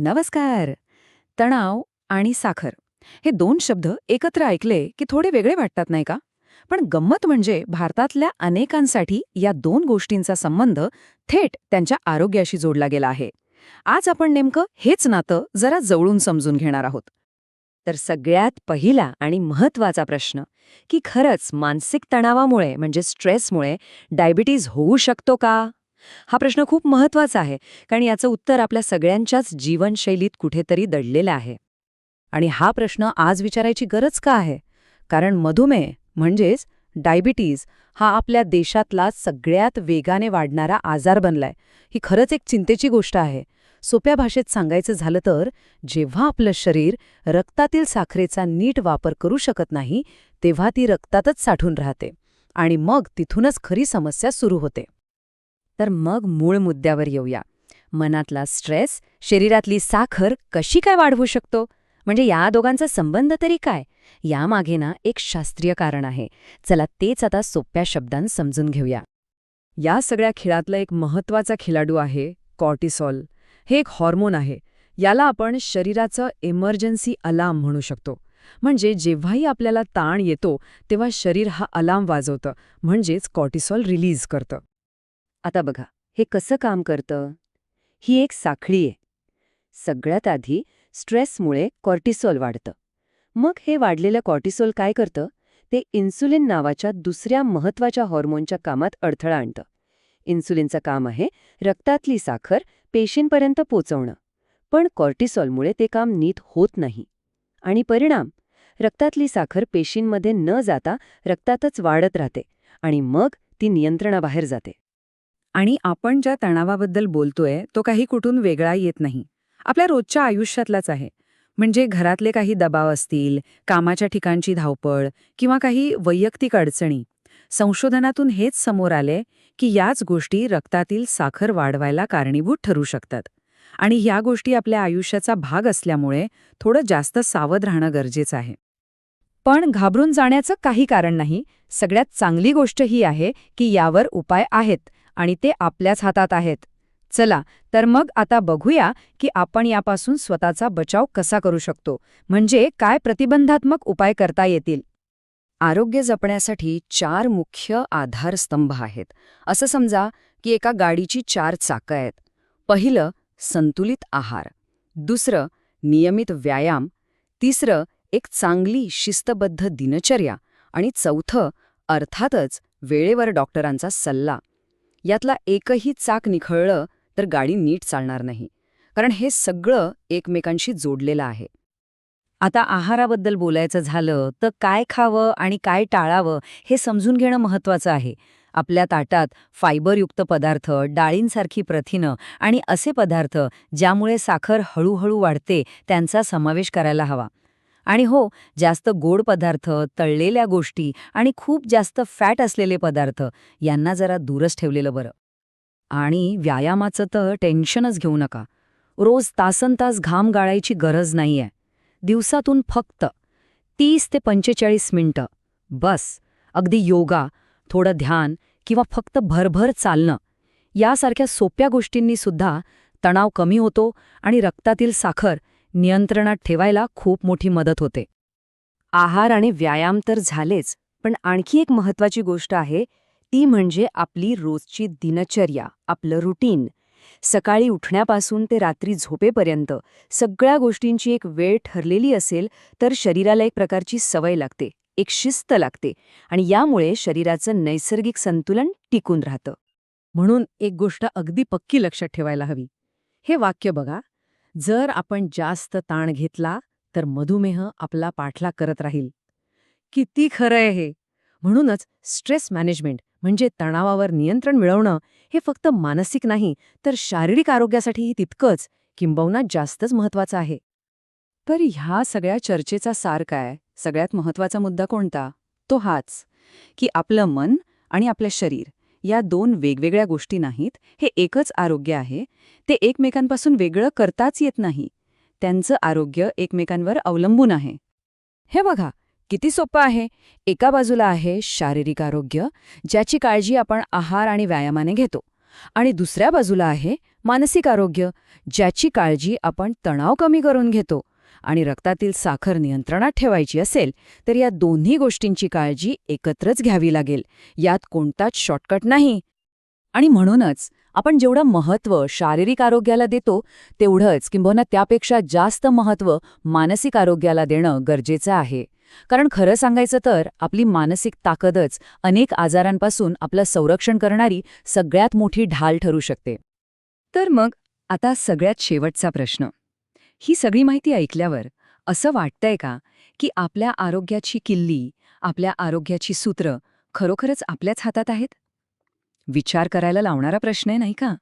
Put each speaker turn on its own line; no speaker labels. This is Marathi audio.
नमस्कार. तणाव आणि साखर हे दोन शब्द एकत्र ऐकले की थोडे वेगळे वाटतात नाही का? पण गंमत म्हणजे भारतातल्या अनेकांसाठी या दोन गोष्टींचा संबंध थेट त्यांच्या आरोग्याशी जोडला गेला आहे. आज आपण नेमकं हेच नातं जरा जवळून समजून घेणार आहोत. तर सगळ्यात पहिला आणि महत्त्वाचा प्रश्न की खरंच मानसिक तणावामुळे म्हणजे स्ट्रेसमुळे डायबिटीज होऊ शकतो का? हा प्रश्न खूप महत्त्वाचा आहे कारण याचं उत्तर आपल्या सगळ्यांच्याच जीवनशैलीत कुठेतरी दडलेलं आहे. आणि हा प्रश्न आज विचारायची गरज का आहे? कारण मधुमेह म्हणजेच डायबिटीज हा आपल्या देशातला सगळ्यात वेगाने वाढणारा आजार बनलाय. ही खरंच एक चिंतेची गोष्ट आहे. सोप्या भाषेत सांगायचं झालं तर जेव्हा आपलं शरीर रक्तातील साखरेचा नीट वापर करू शकत नाही तेव्हा ती रक्तातच साठून राहते आणि मग तिथूनच खरी समस्या सुरू होते. तर मग मूळ मुद्द्यावर येऊया. मनातला स्ट्रेस शरीरातली साखर कशी काय वाढवू शकतो? म्हणजे या दोघांचा संबंध तरी काय? यामागे ना एक शास्त्रीय कारण आहे. चला तेच आता सोप्या शब्दांत समजून घेऊया. या सगळ्या खेळातला एक महत्त्वाचा खेळाडू आहे कॉर्टिसॉल. हे एक हॉर्मोन आहे. याला आपण शरीराचं एमर्जन्सी अलार्म म्हणू शकतो. म्हणजे जेव्हाही आपल्याला ताण येतो तेव्हा शरीर हा अलार्म वाजवतं. म्हणजेच कॉर्टिसॉल रिलीज करतं. आता बघा हे कसं काम करतं? ही एक साखळी आहे. सगळ्यात आधी स्ट्रेसमुळे कॉर्टिसॉल वाढतं. मग हे वाढलेलं कॉर्टिसॉल काय करतं? ते इन्सुलिन नावाच्या दुसऱ्या महत्त्वाच्या हॉर्मोनच्या कामात अडथळा आणतं. इन्सुलिनचं काम आहे रक्तातली साखर पेशींपर्यंत पोचवणं. पण कॉर्टिसॉलमुळे ते काम नीट होत नाही. आणि परिणाम? रक्तातली साखर पेशींमध्ये न जाता रक्तातच वाढत राहते आणि मग ती नियंत्रणाबाहेर जाते. आणि आपण ज्या तणावाबद्दल बोलतोय तो काही कुठून वेगळा येत नाही. आपल्या रोजच्या आयुष्यातलाच आहे. म्हणजे घरातले काही दबाव असतील कामाच्या ठिकाणची धावपळ किंवा काही वैयक्तिक अडचणी संशोधनातून हेच समोर आले की याच गोष्टी रक्तातील साखर वाढवायला कारणीभूत ठरू शकतात. आणि ह्या गोष्टी आपल्या आयुष्याचा भाग असल्यामुळे थोडं जास्त सावध राहणं गरजेचं आहे. पण घाबरून जाण्याचं काही कारण नाही. सगळ्यात चांगली गोष्ट ही आहे की यावर उपाय आहेत. आणि ते आपल्याच हातात आहेत. चला तर मग आता बघूया की आपण यापासून स्वतःचा बचाव कसा करू शकतो. म्हणजे काय प्रतिबंधात्मक उपाय करता येतील? आरोग्य जपण्यासाठी चार मुख्य आधारस्तंभ आहेत. असं समजा की एका गाडीची चार चाकं आहेत. पहिलं संतुलित आहार. दुसरं नियमित व्यायाम. तिसरं एक चांगली शिस्तबद्ध दिनचर्या. आणि चौथं अर्थातच वेळेवर डॉक्टरांचा सल्ला. यातला एकही चाक निखळलं तर गाडी नीट चालणार नाही. कारण हे सगळं एकमेकांशी जोडलेलं आहे. आता आहाराबद्दल बोलायचं झालं तर काय खावं आणि काय टाळावं हे समजून घेणं महत्वाचं आहे. आपल्या ताटात फायबरयुक्त पदार्थ डाळींसारखी प्रथिनं आणि असे पदार्थ ज्यामुळे साखर हळूहळू वाढते त्यांचा समावेश करायला हवा. आणि हो जास्त गोड पदार्थ तळलेल्या गोष्टी आणि खूप जास्त फॅट असलेले पदार्थ यांना जरा दूरच ठेवलेलं बरं. आणि व्यायामाचं तर टेन्शनच घेऊ नका. रोज तासन तास घाम गाळायची गरज नाहीये. दिवसातून फक्त तीस ते पंचेचाळीस मिनटं. बस. अगदी योगा थोडं ध्यान किंवा फक्त भरभर चालणं. यासारख्या सोप्या गोष्टींनी सुद्धा तणाव कमी होतो आणि रक्तातील साखर नियंत्रणात ठेवायला खूप मोठी मदत होते. आहार आणि व्यायाम तर झालेच पण आणखी एक महत्वाची गोष्ट आहे ती म्हणजे आपली रोजची दिनचर्या आपलं रुटीन. सकाळी उठण्यापासून ते रात्री झोपेपर्यंत सगळ्या गोष्टींची एक वेळ ठरलेली असेल तर शरीराला एक प्रकारची सवय लागते एक शिस्त लागते आणि यामुळे शरीराचं नैसर्गिक संतुलन टिकून राहतं. म्हणून एक गोष्ट अगदी पक्की लक्षात ठेवायला हवी. हे वाक्य बघा. जर आपण जास्त ताण घेतला तर मधुमेह आपला पाठला करत राहील. किती खरं आहे हे. म्हणूनच स्ट्रेस मॅनेजमेंट म्हणजे तणावावर नियंत्रण मिळवणं हे फक्त मानसिक नाही तर शारीरिक आरोग्यासाठीही तितकंच किंबहुना जास्तच महत्वाचं आहे. तर ह्या सगळ्या चर्चेचा सार काय? सगळ्यात महत्त्वाचा मुद्दा कोणता? तो हाच की आपलं मन आणि आपलं शरीर. या दोन वेगवेगळ्या गोष्टी नाहीत. हे एकच आरोग्य आहे. ते एकमेकांपासून वेगळं करताच येत नाही. त्यांचं आरोग्य एकमेकांवर अवलंबून आहे. हे बघा किती सोपं आहे. एका बाजूला आहे शारीरिक आरोग्य ज्याची काळजी आपण आहार आणि व्यायामाने घेतो. आणि दुसऱ्या बाजूला आहे मानसिक आरोग्य ज्याची काळजी आपण तणाव कमी करून घेतो. आणि रक्तातील साखर नियंत्रणात ठेवायची असेल तर या दोन्ही गोष्टींची काळजी एकत्रच घ्यावी लागेल. यात कोणताच शॉर्टकट नाही. आणि म्हणूनच आपण जेवढं महत्त्व शारीरिक आरोग्याला देतो तेवढंच किंबहुना त्यापेक्षा जास्त महत्त्व मानसिक आरोग्याला देणं गरजेचं आहे. कारण खरं सांगायचं तर आपली मानसिक ताकदच अनेक आजारांपासून आपलं संरक्षण करणारी सगळ्यात मोठी ढाल ठरू शकते. तर मग आता सगळ्यात शेवटचा प्रश्न. ही सगळी माहिती ऐकल्यावर असं वाटतंय का की आपल्या आरोग्याची किल्ली आपल्या आरोग्याची सूत्र खरोखरच आपल्याच हातात आहेत? विचार करायला लावणारा प्रश्न आहे नाही का?